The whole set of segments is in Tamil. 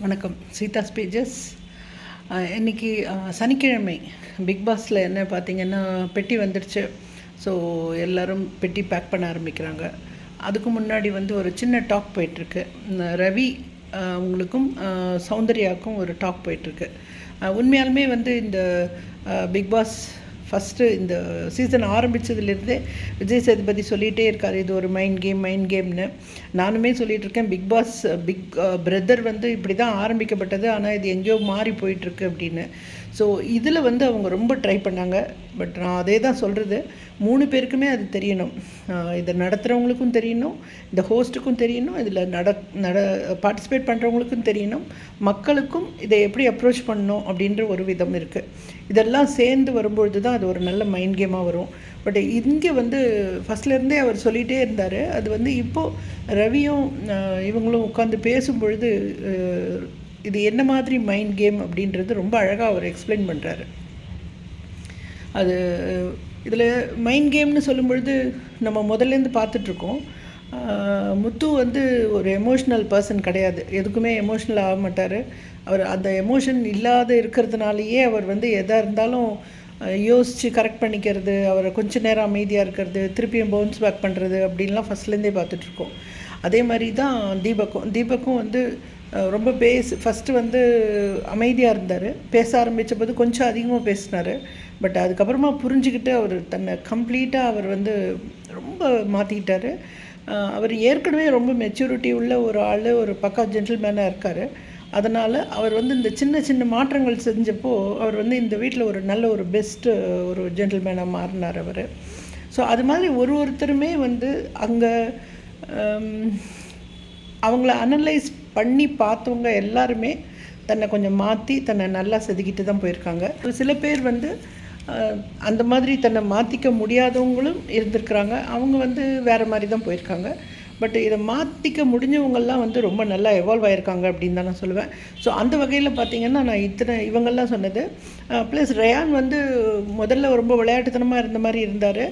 வணக்கம். சீதா ஸ்பீஜஸ் இன்றைக்கி சனிக்கிழமை பிக் பாஸில் என்ன பார்த்திங்கன்னா பெட்டி வந்துடுச்சு ஸோ எல்லோரும் பெட்டி பேக் பண்ண ஆரம்பிக்கிறாங்க. அதுக்கு முன்னாடி வந்து ஒரு சின்ன டாக் போயிட்டுருக்கு. ரவி அவங்களுக்கும் சௌந்தர்யாவுக்கும் ஒரு டாக் போயிட்டுருக்கு. உண்மையாலுமே வந்து இந்த பிக் பாஸ் ஃபஸ்ட்டு இந்த சீசன் ஆரம்பித்ததுலேருந்தே விஜய் சேதுபதி சொல்லிகிட்டே இருக்கார் இது ஒரு மைண்ட் கேம் மைண்ட் கேம்னு நானுமே சொல்லிகிட்டு இருக்கேன் big pass big brother uh, வந்து இப்படி தான் ஆரம்பிக்கப்பட்டது ஆனால் இது எங்கேயோ மாறி போயிட்டுருக்கு அப்படின்னு. ஸோ இதில் வந்து அவங்க ரொம்ப ட்ரை பண்ணாங்க பட் நான் அதே தான் சொல்கிறது மூணு பேருக்குமே அது தெரியணும். இதை நடத்துகிறவங்களுக்கும் தெரியணும் இந்த ஹோஸ்ட்டுக்கும் தெரியணும் இதில் நட நட பார்ட்டிசிபேட் பண்ணுறவங்களுக்கும் தெரியணும் மக்களுக்கும் இதை எப்படி அப்ரோச் பண்ணணும் அப்படின்ற ஒரு விதம் இருக்குது இதெல்லாம் சேர்ந்து வரும்பொழுது தான் அது ஒரு நல்ல மைண்ட் கேமாக வரும். பட் இங்கே வந்து ஃபஸ்ட்லேருந்தே அவர் சொல்லிகிட்டே இருந்தார். அது வந்து இப்போது ரவியும் இவங்களும் உட்காந்து பேசும்பொழுது இது என்ன மாதிரி மைண்ட் கேம் அப்படின்றது ரொம்ப அழகாக அவர் எக்ஸ்பிளைன் பண்ணுறாரு அது இதில் மைண்ட் கேம்னு சொல்லும் பொழுது நம்ம முதல்லேருந்து பார்த்துட்ருக்கோம் முத்து வந்து ஒரு எமோஷ்னல் பர்சன் கிடையாது. எதுக்குமே எமோஷ்னல் ஆக மாட்டார். அவர் அந்த எமோஷன் இல்லாத இருக்கிறதுனாலேயே அவர் வந்து எதாக இருந்தாலும் யோசித்து கரெக்ட் பண்ணிக்கிறது அவரை கொஞ்ச நேரம் அமைதியாக இருக்கிறது திருப்பியும் பவுன்ஸ் பேக் பண்ணுறது அப்படின்லாம் ஃபஸ்ட்லேருந்தே பார்த்துட்ருக்கோம் அதே மாதிரி தான் தீபக்கும். தீபக்கும் வந்து ரொம்ப பேஸ் ஃபஸ்ட்டு வந்து அமைதியாக இருந்தார். பேச ஆரம்பித்த போது கொஞ்சம் அதிகமாக பேசினார். பட் அதுக்கப்புறமா புரிஞ்சுக்கிட்டு அவர் தன்னை கம்ப்ளீட்டாக அவர் வந்து ரொம்ப மாற்றிக்கிட்டார் அவர் ஏற்கனவே ரொம்ப மெச்சூரிட்டி உள்ள ஒரு ஆள் ஒரு பக்கா ஜென்டில்மேனாக இருக்கார். அதனால் அவர் வந்து இந்த சின்ன சின்ன மாற்றங்கள் செஞ்சப்போ அவர் வந்து இந்த வீட்டில் ஒரு நல்ல ஒரு பெஸ்ட்டு ஒரு ஜென்டில்மேனாக மாறினார் அவர். ஸோ அது மாதிரி ஒரு ஒருத்தருமே வந்து அங்கே அவங்கள அனலைஸ் பண்ணி பார்த்தவங்க எல்லாருமே தன்னை கொஞ்சம் மாற்றி தன்னை நல்லா செதுக்கிட்டு தான் போயிருக்காங்க. ஒரு சில பேர் வந்து அந்த மாதிரி தன்னை மாற்றிக்க முடியாதவங்களும் இருந்திருக்கிறாங்க. அவங்க வந்து வேறு மாதிரி தான் போயிருக்காங்க. பட் இதை மாற்றிக்க முடிஞ்சவங்கள்லாம் வந்து ரொம்ப நல்லா எவால்வ் ஆகியிருக்காங்க அப்படின்னு தான் நான் சொல்லுவேன். ஸோ அந்த வகையில் பார்த்தீங்கன்னா நான் இத்தனை இவங்கெல்லாம் சொன்னது. ப்ளஸ் ரயான் வந்து முதல்ல ரொம்ப விளையாட்டுத்தனமாக இருந்த மாதிரி இருந்தார்.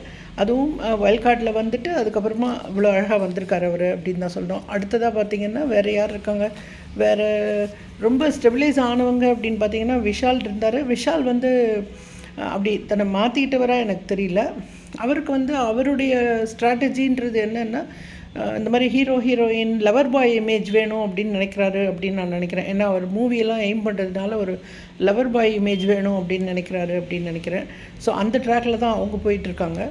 அதுவும் வயல்காட்டில் வந்துட்டு அதுக்கப்புறமா இவ்வளோ அழகாக வந்திருக்கார் அவர் அப்படின்னு தான் சொல்கிறோம் அடுத்ததாக பார்த்தீங்கன்னா வேறு யார் இருக்காங்க? வேறு ரொம்ப ஸ்டெபிலைஸ் ஆனவங்க அப்படின்னு பார்த்தீங்கன்னா விஷால் இருந்தார். விஷால் வந்து அப்படி தன்னை மாற்றிக்கிட்டவராக எனக்கு தெரியல. அவருக்கு வந்து அவருடைய ஸ்ட்ராட்டஜின்றது என்னென்னா இந்த மாதிரி hero heroine lover boy image வேணும் அப்படின்னு நினைக்கிறாரு அப்படின்னு நான் நினைக்கிறேன். ஏன்னா அவர் மூவியெல்லாம் எய்ம் பண்ணுறதுனால ஒரு லவர் பாய் இமேஜ் வேணும் அப்படின்னு நினைக்கிறாரு அப்படின்னு நினைக்கிறேன். ஸோ அந்த ட்ராக்கில் தான் அவங்க போயிட்டுருக்காங்க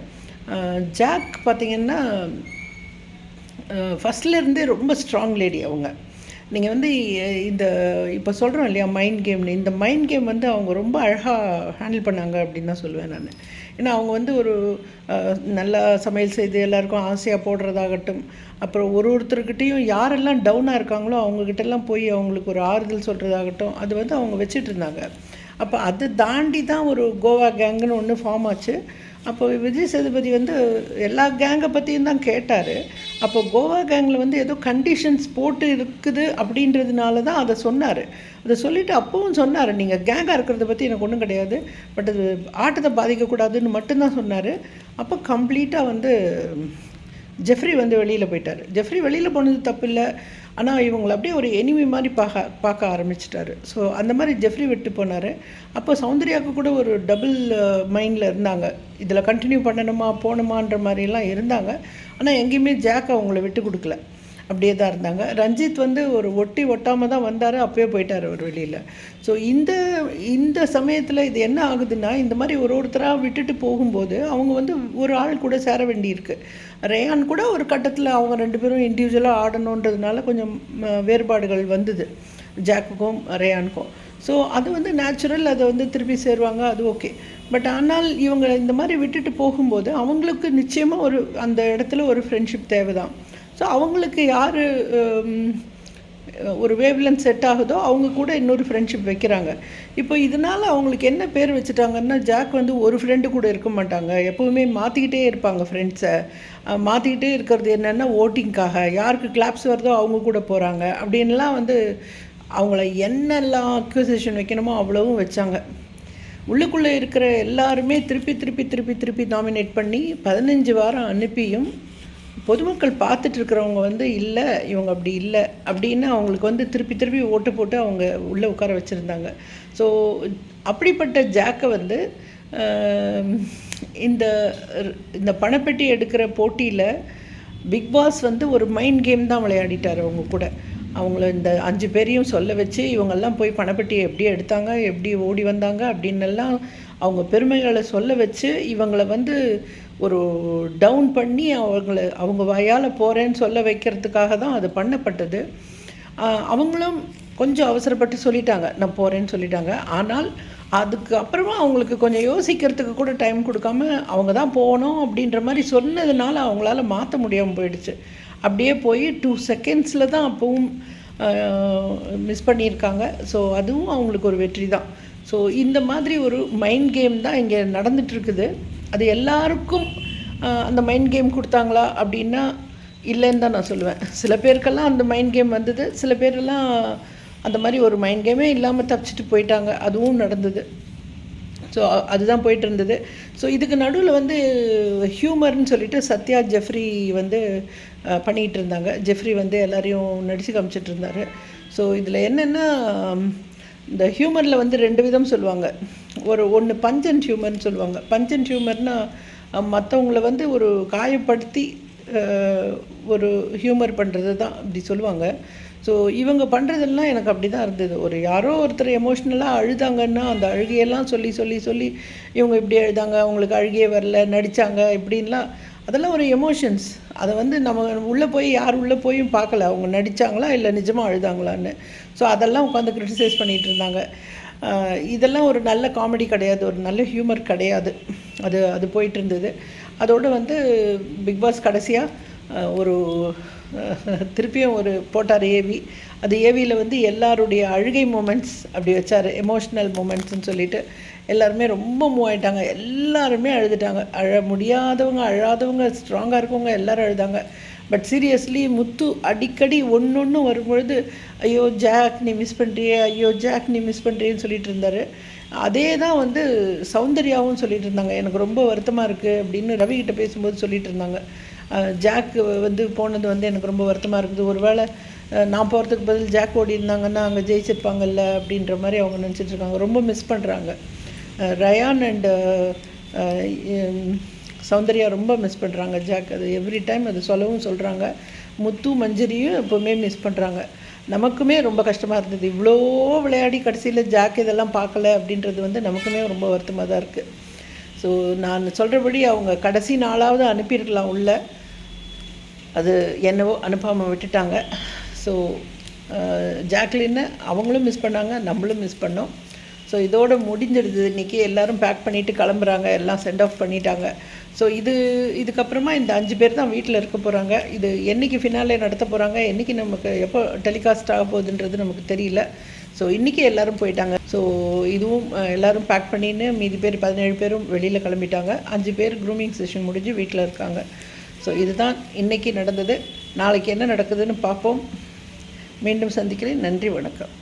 ஜாக் பார்த்திங்கன்னா ஃபஸ்ட்லேருந்தே ரொம்ப ஸ்ட்ராங் லேடி அவங்க. நீங்கள் வந்து இந்த இப்போ சொல்கிறோம் இல்லையா மைண்ட் கேம்னு இந்த மைண்ட் கேம் வந்து அவங்க ரொம்ப அழகாக ஹேண்டில் பண்ணாங்க அப்படின்னு தான் சொல்லுவேன் நான். ஏன்னா அவங்க வந்து ஒரு நல்லா சமையல் செய்து எல்லாருக்கும் ஆசையாக போடுறதாகட்டும். அப்புறம் ஒரு ஒருத்தர்கிட்டையும் யாரெல்லாம் டவுனாக இருக்காங்களோ அவங்கக்கிட்டலாம் போய் அவங்களுக்கு ஒரு ஆறுதல் சொல்கிறதாகட்டும் அது வந்து அவங்க வச்சிட்ருந்தாங்க அப்போ அதை தாண்டி தான் ஒரு கோவா கேங்குன்னு ஒன்று ஃபார்ம் ஆச்சு. அப்போ விஜய் சேதுபதி வந்து எல்லா கேங்கை பற்றியும் தான் கேட்டார். அப்போ கோவா கேங்கில் வந்து ஏதோ கண்டிஷன்ஸ் போட்டு இருக்குது அப்படின்றதுனால தான் அதை சொன்னார். அதை சொல்லிவிட்டு அப்பவும் சொன்னார். நீங்கள் கேங்காக இருக்கிறத பற்றி எனக்கு ஒன்றும் கிடையாது. பட் அது ஆட்டத்தை பாதிக்கக்கூடாதுன்னு மட்டும்தான் சொன்னார். அப்போ கம்ப்ளீட்டாக வந்து ஜெஃப்ரி வந்து வெளியில் போயிட்டார். ஜெஃப்ரி வெளியில் போனது தப்பு இல்லை. ஆனால் இவங்களை அப்படியே ஒரு எனிமி மாதிரி பார்க்க பார்க்க ஆரம்பிச்சிட்டாரு. ஸோ அந்த மாதிரி ஜெஃப்ரி விட்டு போனார். அப்போ சௌந்தர்யாவுக்கு கூட ஒரு டபுள் மைண்டில் uh, இருந்தாங்க. இதில் கண்டினியூ பண்ணணுமா போகணுமான்ற மாதிரிலாம் இருந்தாங்க. ஆனால் எங்கேயுமே ஜாக் அவங்கள விட்டு கொடுக்கல. அப்படியே தான் இருந்தாங்க. ரஞ்சித் வந்து ஒரு ஒட்டி ஒட்டாமல் தான் வந்தார் அப்பயே போயிட்டார் அவர் வெளியில். ஸோ இந்த இந்த சமயத்தில் இது என்ன ஆகுதுன்னா இந்த மாதிரி ஒரு ஒருத்தராக விட்டுட்டு போகும்போது அவங்க வந்து ஒரு ஆள் கூட சேர வேண்டியிருக்கு. ரேயான் கூட ஒரு கட்டத்தில் அவங்க ரெண்டு பேரும் இண்டிவிஜுவலாக ஆடணுன்றதுனால கொஞ்சம் வேறுபாடுகள் வந்தது. ஜாக்குக்கும் ரேயானுக்கும். ஸோ அது வந்து நேச்சுரல் அதை வந்து திருப்பி சேருவாங்க அது ஓகே. பட் ஆனால் இவங்க இந்த மாதிரி விட்டுட்டு போகும்போது அவங்களுக்கு நிச்சயமாக ஒரு அந்த இடத்துல ஒரு ஃப்ரெண்ட்ஷிப் தேவை தான் ஸோ அவங்களுக்கு யார் um, ஒரு வேவ்லன் செட் ஆகுதோ அவங்க கூட இன்னொரு ஃப்ரெண்ட்ஷிப் வைக்கிறாங்க. இப்போ இதனால் அவங்களுக்கு என்ன பேர் வச்சுட்டாங்கன்னா ஜாக் வந்து ஒரு ஃப்ரெண்டு கூட இருக்க மாட்டாங்க. எப்போவுமே மாற்றிக்கிட்டே இருப்பாங்க ஃப்ரெண்ட்ஸை மாற்றிக்கிட்டே இருக்கிறது என்னென்னா ஓட்டிங்க்காக யாருக்கு கிளாப்ஸ் வருதோ அவங்க கூட போகிறாங்க அப்படின்லாம் வந்து அவங்கள என்னெல்லாம் அக்யூசேஷன் வைக்கணுமோ அவ்வளவும் வச்சாங்க. உள்ளுக்குள்ளே இருக்கிற எல்லாருமே திருப்பி திருப்பி திருப்பி திருப்பி நாமினேட் பண்ணி பதினஞ்சு வாரம் அனுப்பியும் பொதுமக்கள் பார்த்துட்டு இருக்கிறவங்க வந்து இல்லை இவங்க அப்படி இல்லை. அப்படின்னு அவங்களுக்கு வந்து திருப்பி திருப்பி ஓட்டு போட்டு அவங்க உள்ளே உட்கார வச்சுருந்தாங்க. ஸோ அப்படிப்பட்ட ஜாக்கை வந்து இந்த இந்த பணப்பெட்டி எடுக்கிற போட்டியில் பிக் பாஸ் வந்து ஒரு மைண்ட் கேம் தான் விளையாடிட்டார் அவங்க கூட. அவங்கள இந்த அஞ்சு பேரையும் சொல்ல வச்சு இவங்கெல்லாம் போய் பணப்பெட்டியை எப்படி எடுத்தாங்க எப்படி ஓடி வந்தாங்க? அப்படின்னெல்லாம் அவங்க பெருமைகளை சொல்ல வச்சு இவங்களை வந்து ஒரு டவுன் பண்ணி அவங்கள அவங்க வாயால் போகிறேன்னு சொல்ல வைக்கிறதுக்காக தான் அது பண்ணப்பட்டது. அவங்களும் கொஞ்சம் அவசரப்பட்டு சொல்லிட்டாங்க. நான் போகிறேன்னு சொல்லிட்டாங்க. ஆனால் அதுக்கு அப்புறமா அவங்களுக்கு கொஞ்சம் யோசிக்கிறதுக்கு கூட டைம் கொடுக்காம அவங்க தான் போகணும் அப்படின்ற மாதிரி சொன்னதுனால அவங்களால மாற்ற முடியாமல் போயிடுச்சு. அப்படியே போய் டூ செகண்ட்ஸில் தான் அப்பவும் மிஸ் பண்ணியிருக்காங்க. ஸோ அதுவும் அவங்களுக்கு ஒரு வெற்றி தான். ஸோ இந்த மாதிரி ஒரு மைண்ட் கேம் தான் இங்கே நடந்துகிட்ருக்குது அது எல்லாருக்கும் அந்த மைண்ட் கேம் கொடுத்தாங்களா அப்படின்னா இல்லைன்னு தான் நான் சொல்லுவேன். சில பேருக்கெல்லாம் அந்த மைண்ட் கேம் வந்தது. சில பேரெல்லாம் அந்த மாதிரி ஒரு மைண்ட் கேமே இல்லாமல் தப்பிச்சிட்டு போயிட்டாங்க. அதுவும் நடந்தது. ஸோ அதுதான் போயிட்டு இருந்தது. ஸோ இதுக்கு நடுவில் வந்து ஹியூமர்னு சொல்லிட்டு சத்யா ஜெஃப்ரி வந்து பண்ணிகிட்டு இருந்தாங்க. ஜெஃப்ரி வந்து எல்லாரையும் நடித்து காமிச்சிட்டு இருந்தார். ஸோ இதில் என்னென்னா இந்த ஹியூமரில் வந்து ரெண்டு விதம் சொல்லுவாங்க. ஒரு ஒன்று பஞ்சன் ஹியூமர்னு சொல்லுவாங்க. பஞ்சன் ஹியூமர்னா மற்றவங்கள வந்து ஒரு காயப்படுத்தி ஒரு ஹியூமர் பண்ணுறது தான் அப்படி சொல்லுவாங்க. ஸோ இவங்க பண்ணுறதெல்லாம் எனக்கு அப்படி தான் இருந்தது. ஒரு யாரோ ஒருத்தர் எமோஷ்னலாக அழுதாங்கன்னா அந்த அழுகையெல்லாம் சொல்லி சொல்லி சொல்லி இவங்க இப்படி அழுதாங்க அவங்களுக்கு அழுகையே வரல நடித்தாங்க இப்படின்லாம். அதெல்லாம் ஒரு எமோஷன்ஸ் அதை வந்து நம்ம உள்ளே போய் யார் உள்ளே போயும் பார்க்கல. அவங்க நடித்தாங்களா இல்லை நிஜமாக அழுதாங்களான்னு. ஸோ அதெல்லாம் உட்காந்து க்ரிட்டிசைஸ் பண்ணிகிட்டு இருந்தாங்க. இதெல்லாம் ஒரு நல்ல காமெடி கிடையாது ஒரு நல்ல ஹியூமர் கிடையாது. அது அது போயிட்டு இருந்தது அதோடு வந்து பிக் பாஸ் கடைசியாக ஒரு திருப்பியும் ஒரு போட்டார் ஏவி அது ஏவியில் வந்து எல்லாருடைய அழுகை மூமெண்ட்ஸ் அப்படி வச்சார். எமோஷ்னல் மூமெண்ட்ஸ்னு சொல்லிட்டு எல்லாருமே ரொம்ப மூவ் ஆயிட்டாங்க. எல்லாருமே அழுதுட்டாங்க. அழ முடியாதவங்க அழாதவங்க ஸ்ட்ராங்காக இருக்கவங்க எல்லோரும் அழுதாங்க. பட் சீரியஸ்லி முத்து அடிக்கடி ஒன்று ஒன்று வரும்பொழுது ஐயோ ஜாக் நீ மிஸ் பண்ணுறியே ஐயோ ஜாக் நீ மிஸ் பண்ணுறியன்னு சொல்லிட்டு இருந்தார். அதே தான் வந்து சௌந்தர்யாவும் சொல்லிட்டு இருந்தாங்க. எனக்கு ரொம்ப வருத்தமாக இருக்குது அப்படின்னு ரவி பேசும்போது சொல்லிட்டு இருந்தாங்க. ஜாக் வந்து போனது வந்து எனக்கு ரொம்ப வருத்தமாக இருக்குது. ஒருவேளை நான் போகிறதுக்கு பதில் ஜாக் ஓடி இருந்தாங்கன்னா அங்கே ஜெயிச்சிருப்பாங்கல்ல அப்படின்ற மாதிரி அவங்க நினச்சிட்டு இருக்காங்க. ரொம்ப மிஸ் பண்ணுறாங்க ரயான் அண்டு சௌந்தர்யா ரொம்ப மிஸ் பண்ணுறாங்க ஜாக். அது எவ்ரி டைம் அது சொல்லவும் சொல்கிறாங்க முத்து மஞ்சரியும் எப்போவுமே மிஸ் பண்ணுறாங்க நமக்குமே ரொம்ப கஷ்டமாக இருந்தது. இவ்வளோ விளையாடி கடைசியில் ஜாக் இதெல்லாம் பார்க்கல அப்படின்றது வந்து நமக்குமே ரொம்ப வருத்தமாக தான் இருக்குது ஸோ நான் சொல்கிறபடி அவங்க கடைசி நாளாவது அனுப்பியிருக்கலாம் உள்ள. அது என்னவோ அனுப்பாமல் விட்டுட்டாங்க. ஸோ ஜாக்லின்னு அவங்களும் மிஸ் பண்ணாங்க நம்மளும் மிஸ் பண்ணோம். ஸோ இதோட முடிஞ்சிடுது. இன்றைக்கி எல்லோரும் பேக் பண்ணிவிட்டு கிளம்புறாங்க. எல்லாம் சென்ட் ஆஃப் பண்ணிட்டாங்க. ஸோ இது இதுக்கப்புறமா இந்த அஞ்சு பேர் தான் வீட்டில் இருக்க போகிறாங்க இது என்றைக்கு ஃபினாலே நடத்த போகிறாங்க என்னைக்கு நமக்கு எப்போ டெலிகாஸ்ட் ஆக போகுதுன்றது நமக்கு தெரியல. ஸோ இன்றைக்கி எல்லாரும் போயிட்டாங்க. ஸோ இதுவும் எல்லோரும் பேக் பண்ணின்னு மீதி பேர் பதினேழு பேரும் வெளியில் கிளம்பிட்டாங்க. அஞ்சு பேர் க்ரூமிங் செஷன் முடிஞ்சு வீட்டில் இருக்காங்க. ஸோ இதுதான் இன்றைக்கி நடந்தது. நாளைக்கு என்ன நடக்குதுன்னு பார்ப்போம். மீண்டும் சந்திக்கிறேன். நன்றி வணக்கம்.